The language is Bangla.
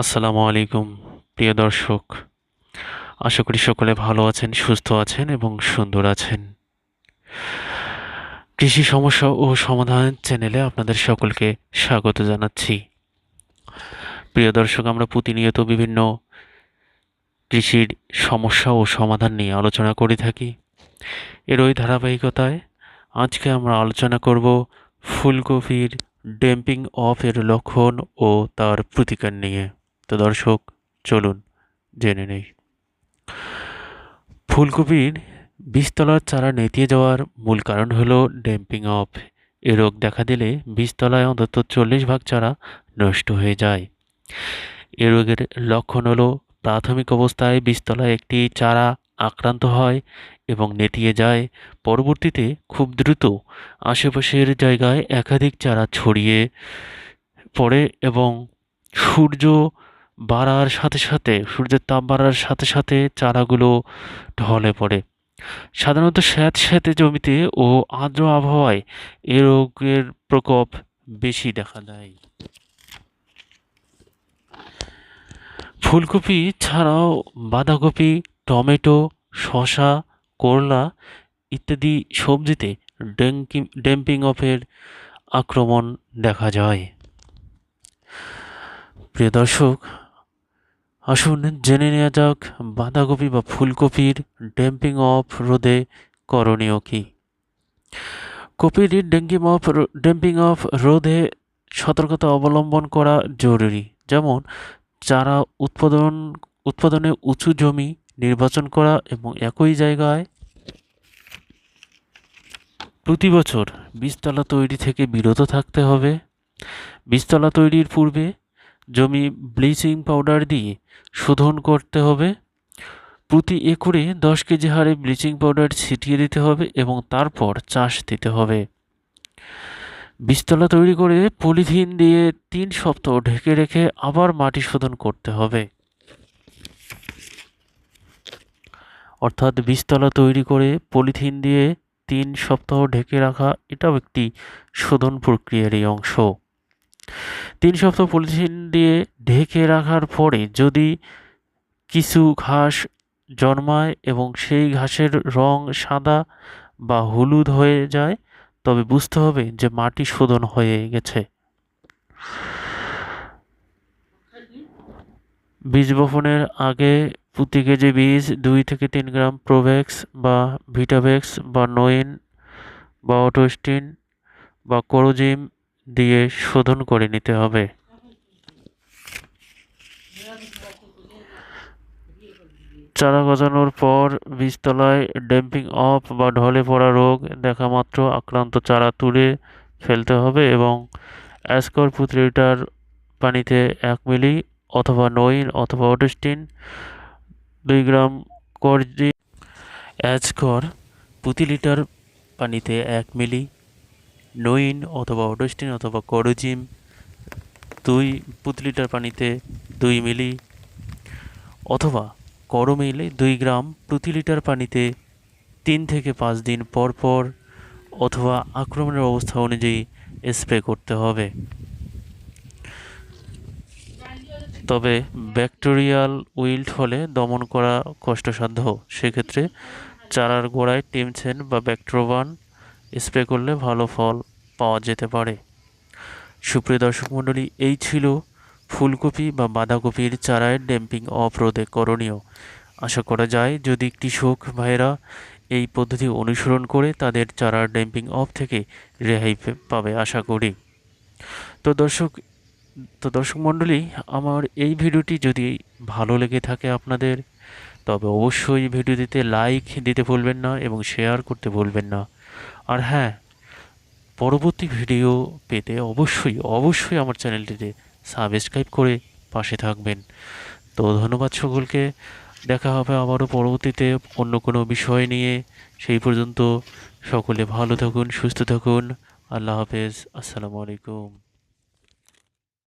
আসসালামু আলাইকুম, প্রিয় দর্শক। আশা করি সকলে ভালো আছেন, সুস্থ আছেন এবং সুন্দর আছেন। কৃষি সমস্যা ও সমাধান চ্যানেলে আপনাদের সকলকে স্বাগত জানাচ্ছি। প্রিয় দর্শক, আমরা প্রতিনিয়ত বিভিন্ন কৃষির সমস্যা ও সমাধান নিয়ে আলোচনা করে থাকি। এর ওই ধারাবাহিকতায় আজকে আমরা আলোচনা করব ফুলকপির ড্যাম্পিং অফ এর লক্ষণ ও তার প্রতিকার নিয়ে। তো দর্শক, চলুন জেনে নেই। ফুলকপির বীজতলার চারা নেতিয়ে যাওয়ার মূল কারণ হলো ড্যাম্পিং অফ। এ রোগ দেখা দিলে বীজতলায় অন্তত চল্লিশ ভাগ চারা নষ্ট হয়ে যায়। এ রোগের লক্ষণ হলো প্রাথমিক অবস্থায় বীজতলায় একটি চারা আক্রান্ত হয় এবং নেতিয়ে যায়। পরবর্তীতে খুব দ্রুত আশেপাশের জায়গায় একাধিক চারা ছড়িয়ে পড়ে এবং সূর্য বাড়ার সাথে সাথে, সূর্যের তাপ বাড়ার সাথে সাথে চারাগুলো ঢলে পড়ে। সাধারণত স্যাঁত স্যাঁতে জমিতে ও আর্দ্র আবহাওয়ায় এ রোগের প্রকোপ বেশি দেখা দেয়। ফুলকপি ছাড়াও বাঁধাকপি, টমেটো, শসা, করলা ইত্যাদি সবজিতে ডেঙ্কি ড্যাম্পিং অফের আক্রমণ দেখা যায়। প্রিয় দর্শক আসুন জেনে নেওয়া যাক বাঁধাকপি বা ফুলকপির ড্যাম্পিং অফ রোধে করণীয় কী? কপির ডেঙ্গি অফ ড্যাম্পিং অফ রোধে সতর্কতা অবলম্বন করা জরুরি। যেমন, চারা উৎপাদন, উৎপাদনে উঁচু জমি নির্বাচন করা এবং একই জায়গায় প্রতি বছর বীজতলা তৈরি থেকে বিরত থাকতে হবে। বীজতলা তৈরির পূর্বে জমি ব্লিচিং পাউডার দিয়ে শোধন করতে হবে। প্রতি একরে দশ কেজি হারে ব্লিচিং পাউডার ছিটিয়ে দিতে হবে এবং তারপর চাষ দিতে হবে। বীজতলা তৈরি করে পলিথিন দিয়ে তিন সপ্তাহ ঢেকে রেখে আবার মাটি শোধন করতে হবে। অর্থাৎ বীজতলা তৈরি করে পলিথিন দিয়ে তিন সপ্তাহ ঢেকে রাখা এটাও একটি শোধন প্রক্রিয়ারই অংশ। তিন সপ্তাহ পলিথিন দিয়ে ঢেকে রাখার পরে যদি কিছু ঘাস জন্মায় এবং সেই ঘাসের রং সাদা বা হলুদ হয়ে যায়, তবে বুঝতে হবে যে মাটি শোধন হয়ে গেছে। বীজ বপনের আগে প্রতি কেজি বীজ দুই থেকে তিন গ্রাম প্রোভেক্স বা ভিটাভেক্স বা নোইন বা অটোস্টিন বা কোরোজিম দিয়ে শোধন করে নিতে হবে। চারা গজানোর পর বীজতলায় ড্যাম্পিং অফ বা ঢলে পড়া রোগ দেখা মাত্র আক্রান্ত চারা তুলে ফেলতে হবে এবং অ্যাসকর প্রতি লিটার পানিতে এক মিলি অথবা নইন অথবা অটোস্টিন দুই গ্রাম করজি অ্যাজকর প্রতি লিটার পানিতে এক মিলি নইন অথবা অটোস্টিন অথবা করোজিম, দুই প্রতি লিটার পানিতে দুই মিলি, অথবা করো মিলে দুই গ্রাম প্রতি লিটার পানিতে তিন থেকে পাঁচ দিন পর পর অথবা আক্রমণের অবস্থা অনুযায়ী স্প্রে করতে হবে। তবে ব্যাকটেরিয়াল উইল্ট হলে দমন করা কষ্টসাধ্য। সেক্ষেত্রে চারার গোড়ায় টিমছেন বা ব্যাকট্রোবান স্প্রে করলে ভালো ফল পাওয়া যেতে পারে। সুপ্রিয় দর্শক মণ্ডলী, এই ছিল ফুলকপি বা বাঁধাকপির চারায় ড্যাম্পিং অফ রোধে করণীয়। আশা করা যায়, যদি কৃষক ভাইয়েরা এই পদ্ধতি অনুসরণ করে তাদের চারার ড্যাম্পিং অফ থেকে রেহাই পাবে আশা করি। তো দর্শক তো দর্শক মণ্ডলী, আমার এই ভিডিওটি যদি ভালো লেগে থাকে আপনাদের, তবে অবশ্যই ভিডিওটিতে লাইক দিতে ভুলবেন না এবং শেয়ার করতে ভুলবেন না। আর হ্যাঁ পরবর্তী ভিডিও পেতে অবশ্যই অবশ্যই আমার চ্যানেলটিতে সাবস্ক্রাইব করে পাশে থাকবেন। তো ধন্যবাদ সকলকে, দেখা হবে আবারও পরবর্তীতে অন্য কোনো বিষয় নিয়ে। সেই পর্যন্ত সকলে ভালো থাকুন, সুস্থ থাকুন। আল্লাহ হাফেজ, আসসালামু আলাইকুম।